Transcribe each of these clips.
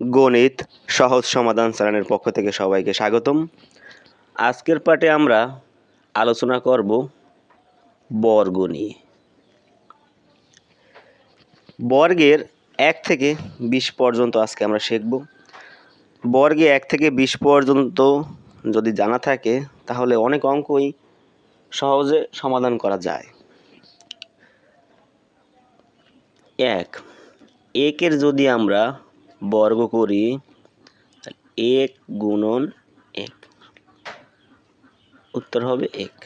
গণিত সহজ সমাধান চ্যানেলের পক্ষ থেকে সবাইকে স্বাগতম। আজকের পাঠে আমরা আলোচনা করব বর্গ নিয়ে বর্গের এক থেকে বিশ পর্যন্ত আজকে আমরা শিখব। বর্গে এক থেকে বিশ পর্যন্ত যদি জানা থাকে, তাহলে অনেক অঙ্কই সহজে সমাধান করা যায়। এক, একের যদি আমরা বর্গ করি, এক গুণন এক। উত্তর হবে এক।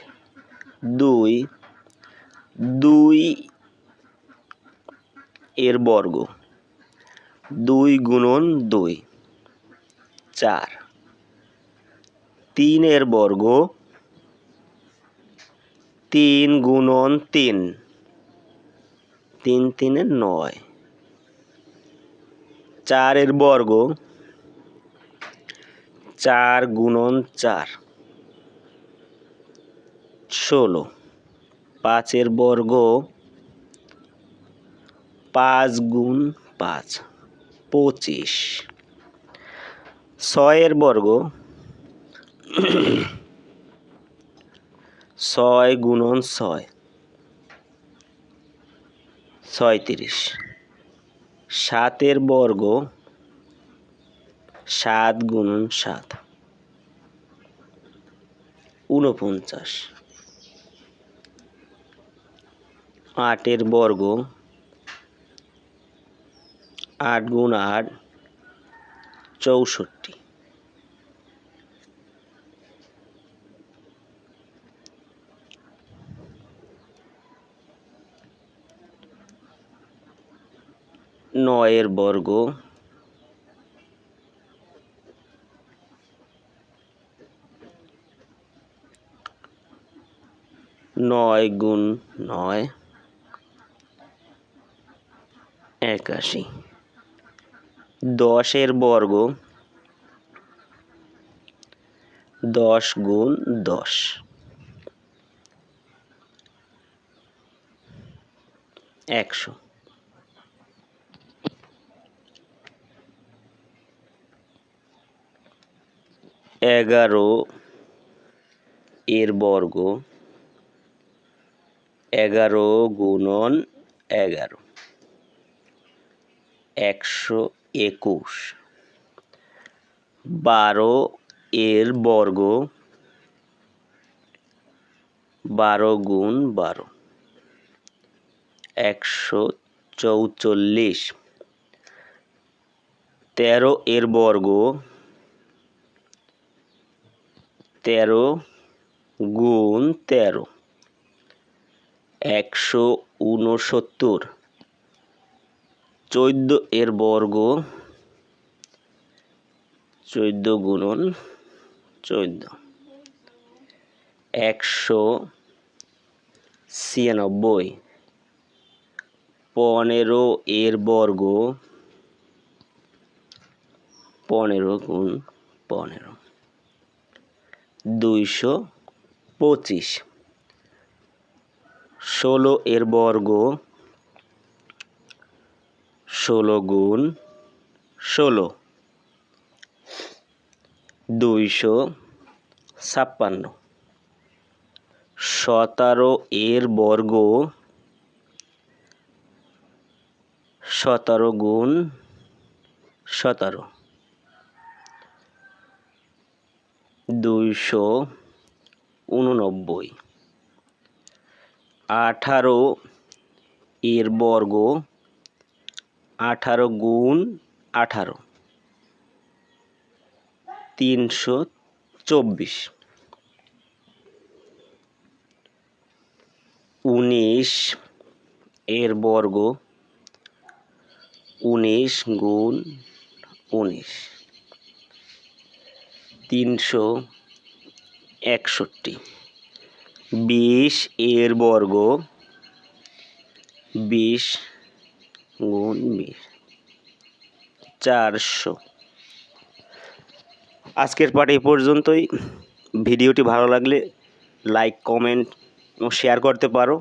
দুই দুই এর বর্গ। দুই গুণন দুই। চার। তিনের বর্গ। তিন গুণন তিন। তিন তিনে নয়। চারের বর্গ চার গুণন চার। ষোলো। পাঁচের বর্গ পাঁচ গুণ পাঁচ, পঁচিশ। ছয়ের বর্গ ছয় গুণন ছয়, ছয়ত্রিশ। সাতের বর্গ সাত গুণ সাত। ঊনপঞ্চাশ। আটের বর্গ আট গুণ আট চৌষট্টি। নয়ের বর্গ। নয় গুণ নয় একাশি। দশের বর্গ। দশ গুণ দশ। একশো। এগারো এর বর্গ এগারো গুণন এগারো। একশো একুশ। বারো এর বর্গ বারো গুণ বারো। একশো চৌচল্লিশ। তেরো এর বর্গ তেরো গুণ তেরো, একশো ঊনসত্তর। চোদ্দ এর বর্গ, চোদ্দ গুণন চোদ্দ। একশো ছিয়ানব্বই। পনেরো এর বর্গ, পনেরো গুণ পনেরো। দুইশো পঁচিশ। ষোলো এর বর্গ, ষোলো গুণ ষোলো। দুইশো ছাপ্পান্ন। সতেরো এর বর্গ, সতেরো গুণ সতেরো। দুইশো উননব্বই। আঠারো এর বর্গ, আঠারো গুণ আঠারো। তিনশো চব্বিশ। উনিশ এর বর্গ, উনিশ গুণ উনিশ। তিনশো একষট্টি। বিশ এর বর্গ, বিশ গুণ বিশ, চারশো। আজকের পাঠ এই পর্যন্তই। ভিডিওটি ভালো লাগলে লাইক, কমেন্ট ও শেয়ার করতে পারো।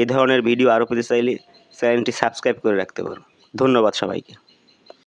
এ ধরনের ভিডিও আরও পেতে চাইলে চ্যানেলটি সাবস্ক্রাইব করে রাখতে পারো। ধন্যবাদ সবাইকে।